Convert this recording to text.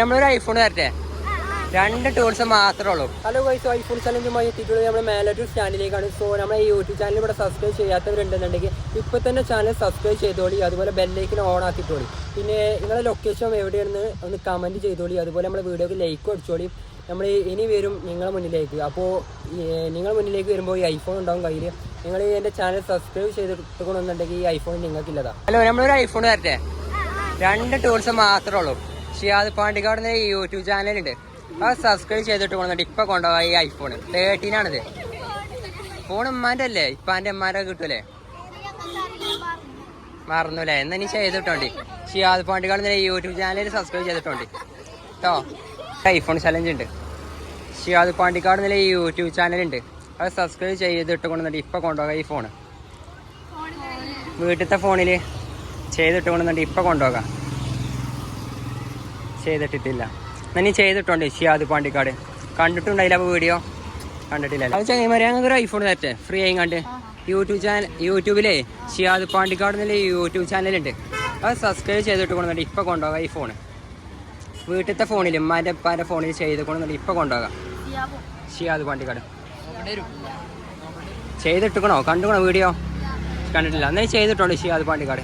നമ്മളൊരു ഐഫോൺ തരട്ടെ രണ്ട് ടൂൾസ് മാത്രമേ ഉള്ളൂ. ഹലോ ഗൈസ് ഐഫോൺ ചലഞ്ചുമായി എത്തിയിട്ടുള്ളത് നമ്മുടെ മേലൊരു ചാനലിലേക്കാണ് സോ നമ്മുടെ ഈ യൂട്യൂബ് ചാനൽ ഇവിടെ സബ്സ്ക്രൈബ് ചെയ്യാത്തവരുണ്ടെന്നുണ്ടെങ്കിൽ ഇപ്പോൾ തന്നെ ചാനൽ സബ്സ്ക്രൈബ് ചെയ്തോളി അതുപോലെ ബെല്ലേക്കിന് ഓൺ ആക്കിത്തോളി പിന്നെ നിങ്ങളുടെ ലൊക്കേഷൻ എവിടെയാണെന്ന് ഒന്ന് കമന്റ് ചെയ്തോളി അതുപോലെ നമ്മുടെ വീഡിയോക്ക് ലൈക്ക് അടിച്ചോളി നമ്മൾ ഇനി വരും നിങ്ങളുടെ മുന്നിലേക്ക്. അപ്പോൾ നിങ്ങളുടെ മുന്നിലേക്ക് വരുമ്പോൾ ഈ ഐഫോൺ ഉണ്ടാവും കയ്യിൽ നിങ്ങൾ എന്റെ ചാനൽ സബ്സ്ക്രൈബ് ചെയ്തിട്ടുണ്ടെന്നുണ്ടെങ്കിൽ ഈ ഐഫോൺ നിങ്ങൾക്കില്ലതാ. ഹലോ നമ്മളൊരു ഐഫോൺ തരട്ടെ രണ്ട് ടൂൾസ് മാത്രമേ ഉള്ളൂ. ഷിയാദ് പാണ്ടിക്കാട് എന്ന യൂട്യൂബ് ചാനലുണ്ട്. അത് സബ്സ്ക്രൈബ് ചെയ്തിട്ട് കൊണ്ടുവന്നിട്ട് ഇപ്പൊ കൊണ്ടുപോകാം ഈ ഐഫോൺ തേർട്ടീൻ ആണിത്. ഫോൺ ഉമ്മാന്റെ അല്ലേ ഇപ്പാന്റെ ഉമ്മാരെ കിട്ടൂലേ? മറന്നൂലേ? എന്നാ നീ ചെയ്തിട്ടുണ്ട്. ഷിയാദ് പാണ്ടിക്കാട് എന്ന യൂട്യൂബ് ചാനലിൽ സബ്സ്ക്രൈബ് ചെയ്തിട്ടുണ്ട്. കേട്ടോ ഐഫോൺ ചലഞ്ച് ഉണ്ട്. ഷിയാദ് പാണ്ടിക്കാട് എന്ന യൂട്യൂബ് ചാനലുണ്ട്. അത് സബ്സ്ക്രൈബ് ചെയ്തിട്ട് കൊണ്ടുവന്നിട്ട് ഇപ്പൊ കൊണ്ടുപോകാം ഈ ഫോൺ വീട്ടിലത്തെ ഫോണിൽ ചെയ്തിട്ട് കൊണ്ടുവന്നിട്ട് ഇപ്പൊ കൊണ്ടുപോകാം. ചെയ്തിട്ടിട്ടില്ല. നീ ചെയ്തിട്ടുണ്ട് ഷിയാദ് പാണ്ടിക്കാട്. കണ്ടിട്ടുണ്ടായില്ല അപ്പോൾ വീഡിയോ കണ്ടിട്ടില്ല അത് ഒരു ഐഫോൺ തരട്ടെ? ഫ്രീ ആയി കണ്ട്. യൂട്യൂബ് ചാനൽ യൂട്യൂബിലെ ഷിയാദ് പാണ്ടിക്കാട് എന്നുള്ള യൂട്യൂബ് ചാനലുണ്ട് അത് സബ്സ്ക്രൈബ് ചെയ്തിട്ട് കൊണ്ടുവന്നിട്ട് ഇപ്പൊ കൊണ്ടുപോകാം ഈ ഫോൺ വീട്ടിലത്തെ ഫോണിൽ ഉമ്മാന്റെ ഉപ്പാന്റെ ഫോണിൽ ചെയ്ത് കൊണ്ടുവന്നിട്ട് ഇപ്പൊ കൊണ്ടുപോകാം. ഷിയാദ് പാണ്ടിക്കാട്. ചെയ്തിട്ടുക്കണോ? കണ്ടുക്കണോ വീഡിയോ? കണ്ടിട്ടില്ല. എന്നാൽ ചെയ്തിട്ടുണ്ട് ഷിയാദ് പാണ്ടിക്കാട്.